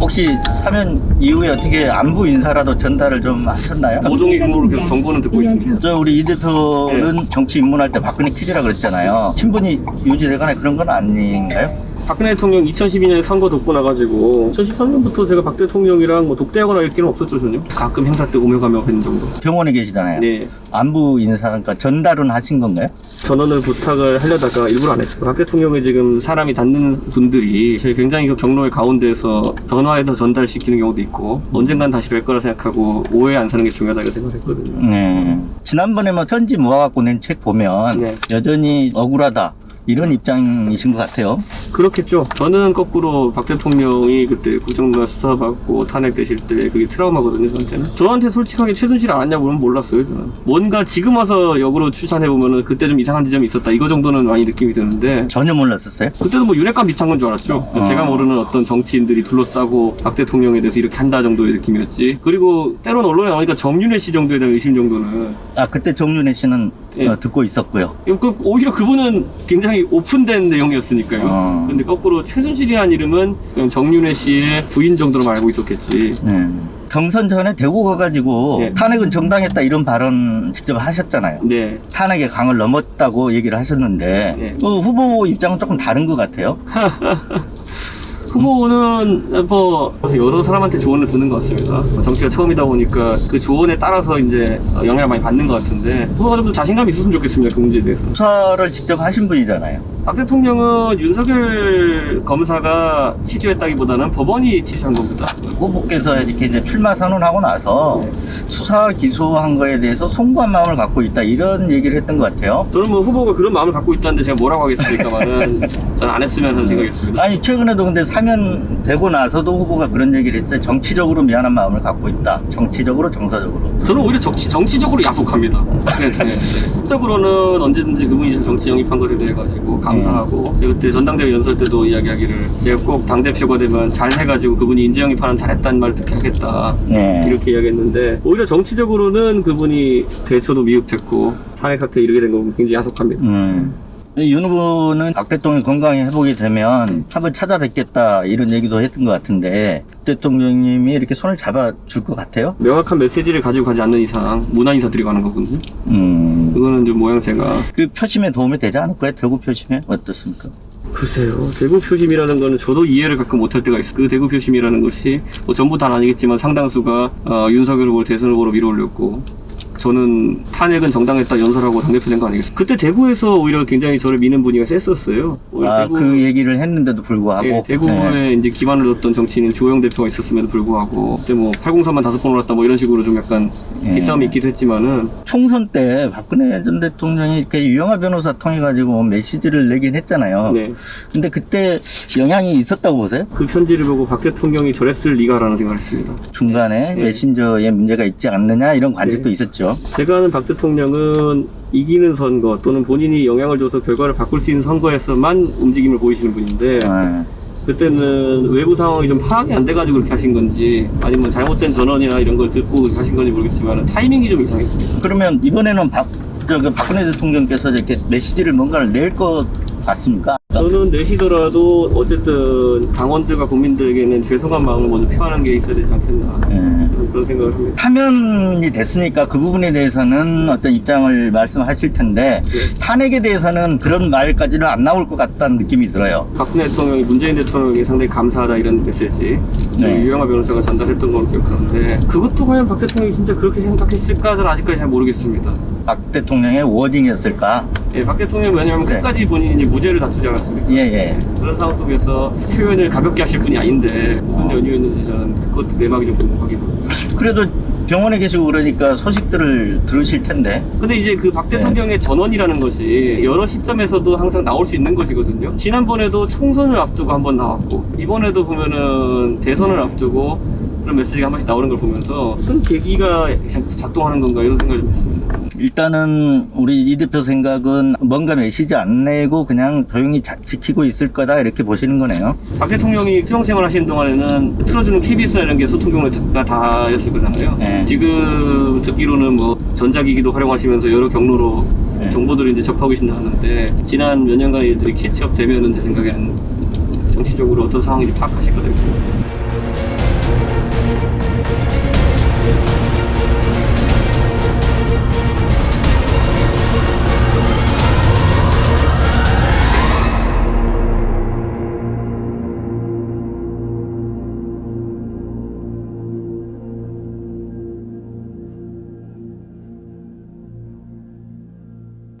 혹시 사면 이후에 어떻게 안부 인사라도 전달을 좀 하셨나요? 모종의 규모로 계속 정보는 듣고 있습니다. 저 우리 이 대표는 네. 정치 입문할 때 박근혜 퀴즈라 그랬잖아요. 친분이 유지되거나 그런 건 아닌가요? 박근혜 대통령 2012년에 선거 돕고 나가지고 2013년부터 제가 박 대통령이랑 뭐 독대하거나 이렇게는 없었죠 전혀. 가끔 행사 때 오며 가며 뵌 정도. 병원에 계시잖아요. 네. 안부 인사, 그러니까 전달은 하신 건가요? 전원을 부탁을 하려다가 일부러 안 했어요. 박 대통령이 지금 사람이 닿는 분들이 제일 굉장히 그 경로의 가운데에서 전화해서 전달시키는 경우도 있고 언젠간 다시 뵐 거라 생각하고 오해 안 사는 게 중요하다고 생각했거든요. 네. 지난번에 뭐 편지 모아갖고 낸 책 보면 네. 여전히 억울하다 이런 입장이신 것 같아요. 그렇겠죠. 저는 거꾸로 박 대통령이 그때 국정농단 수사받고 탄핵되실 때 그게 트라우마거든요, 저한테는. 저한테 솔직하게 최순실 알았냐고 그러면 몰랐어요, 저는. 뭔가 지금 와서 역으로 추산해보면은 그때 좀 이상한 지점이 있었다. 이거 정도는 많이 느낌이 드는데. 전혀 몰랐었어요. 그때도 뭐 유력감 비슷한 건 줄 알았죠. 어. 제가 모르는 어떤 정치인들이 둘러싸고 박 대통령에 대해서 이렇게 한다 정도의 느낌이었지. 그리고 때로는 언론에 나오니까 정윤회 씨 정도에 대한 의심 정도는 아 그때 정윤혜 씨는 예. 어, 듣고 있었고요. 이거 그- 오히려 그분은 굉장히 오픈된 내용이었으니까요. 어. 근데 거꾸로 최순실이라는 이름은 정윤회 씨의 부인 정도로만 알고 있었겠지. 네. 경선 전에 대구 가가지고 예. 탄핵은 정당했다 이런 발언 직접 하셨잖아요. 네. 탄핵의 강을 넘었다고 얘기를 하셨는데 예. 그 후보 입장은 조금 다른 것 같아요. 후보는 뭐 여러 사람한테 조언을 듣는 것 같습니다. 정치가 처음이다 보니까 그 조언에 따라서 이제 영향을 많이 받는 것 같은데 후보가 좀 더 자신감이 있었으면 좋겠습니다. 그 문제에 대해서. 수사를 직접 하신 분이잖아요. 박 대통령은 윤석열 검사가 취조했다기보다는 법원이 취조한 겁니다. 후보께서 이렇게 이제 출마 선언하고 나서 네. 수사 기소한 거에 대해서 송구한 마음을 갖고 있다 이런 얘기를 했던 것 같아요. 저는 뭐 후보가 그런 마음을 갖고 있다는데 제가 뭐라고 하겠습니까만은 저는 안 했으면 하는 생각이었습니다. 아니 최근에도 근데 사면 되고 나서도 후보가 그런 얘기를 했어요. 정치적으로 미안한 마음을 갖고 있다. 정치적으로 정서적으로. 저는 오히려 정치, 정치적으로 야속합니다. 네, 네. 적으로는 언제든지 그분이 정치 영입한 것에 대해 가지고 감사하고 제가 그때 전당대회 연설 때도 이야기하기를 제가 꼭 당대표가 되면 잘 해가지고 그분이 인재 영입하는 잘했다는 말을 듣게 하겠다 네. 이렇게 이야기했는데 오히려 정치적으로는 그분이 대처도 미흡했고 탄핵 사태 이르게 된거 굉장히 야속합니다. 음. 윤 후보는 박 대통령 건강히 회복이 되면 한번 찾아뵙겠다 이런 얘기도 했던 것 같은데 대통령님이 이렇게 손을 잡아줄 것 같아요? 명확한 메시지를 가지고 가지 않는 이상 무난 인사들이 가는 거거든요. 음. 그거는 좀 모양새가 그 표심에 도움이 되지 않을까요? 대구 표심에 어떻습니까? 글쎄요. 대구 표심이라는 거는 저도 이해를 가끔 못할 때가 있어요. 그 대구 표심이라는 것이 뭐 전부 다는 아니겠지만 상당수가 어, 윤석열 후보를 대선 후보로 밀어올렸고 저는 탄핵은 정당했다 연설하고 당대표 된 거 아니겠어요? 그때 대구에서 오히려 굉장히 저를 미는 분위기가 셌었어요. 오히려 아, 대구- 그 얘기를 했는데도 불구하고 예, 대구에 네. 이제 기반을 뒀던 정치인인 조영 대표가 있었음에도 불구하고 그때 뭐 803만 다섯 번 올랐다 뭐 이런 식으로 좀 약간 예. 기싸움이 있기도 했지만은 총선 때 박근혜 전 대통령이 이렇게 유영아 변호사 통해 가지고 메시지를 내긴 했잖아요. 네. 근데 그때 영향이 있었다고 보세요? 그 편지를 보고 박 대통령이 저랬을 리가라는 생각을 했습니다. 중간에 예. 메신저에 문제가 있지 않느냐 이런 관측도 예. 있었죠. 제가 아는 박 대통령은 이기는 선거 또는 본인이 영향을 줘서 결과를 바꿀 수 있는 선거에서만 움직임을 보이시는 분인데 아, 그때는 외부 상황이 좀 파악이 안 돼가지고 그렇게 하신 건지 아니면 잘못된 전원이나 이런 걸 듣고 하신 건지 모르겠지만 타이밍이 좀 이상했습니다. 그러면 이번에는 박, 저, 그 박근혜 대통령께서 이렇게 메시지를 뭔가를 낼 것 같습니까? 저는 내시더라도 어쨌든 당원들과 국민들에게는 죄송한 마음을 먼저 표하는 게 있어야 되지 않겠나 예. 그런 생각을 합니다. 파면이 됐으니까 그 부분에 대해서는 어떤 입장을 말씀하실 텐데 예. 탄핵에 대해서는 그런 말까지는 안 나올 것 같다는 느낌이 들어요. 박근혜 대통령이 문재인 대통령에게 상당히 감사하다 이런 메시지 네. 유영아 변호사가 전달했던 걸 기억하는데 그것도 과연 박 대통령이 진짜 그렇게 생각했을까 저는 아직까지 잘 모르겠습니다. 박 대통령의 워딩이었을까? 예, 박 대통령 왜냐하면 네. 끝까지 본인이 무죄를 다투지 않았습니까? 예, 예. 그런 상황 속에서 표현을 가볍게 하실 분이 아닌데 무슨 어. 연유였는지 저는 그것도 내막이 좀 궁금하기도 합니다. 그래도 병원에 계시고 그러니까 소식들을 들으실 텐데. 근데 이제 그박 네. 대통령의 전원이라는 것이 여러 시점에서도 항상 나올 수 있는 것이거든요. 지난번에도 총선을 앞두고 한번 나왔고 이번에도 보면은 대선을 앞두고 그런 메시지가 한 번씩 나오는 걸 보면서 무슨 계기가 작- 작동하는 건가 이런 생각을 좀 했습니다. 일단은 우리 이 대표 생각은 뭔가 메시지 안 내고 그냥 조용히 자- 지키고 있을 거다 이렇게 보시는 거네요. 박 대통령이 수영 생활 하시는 동안에는 틀어주는 KBS나 이런 게 소통 경로가 다였을 거잖아요. 네. 지금 듣기로는 뭐 전자기기도 활용하시면서 여러 경로로 네. 정보들을 이제 접하고 계신다 하는데 지난 몇 년간의 일들이 캐치업 되면은 제 생각에는 정치적으로 어떤 상황인지 파악하실 거다. you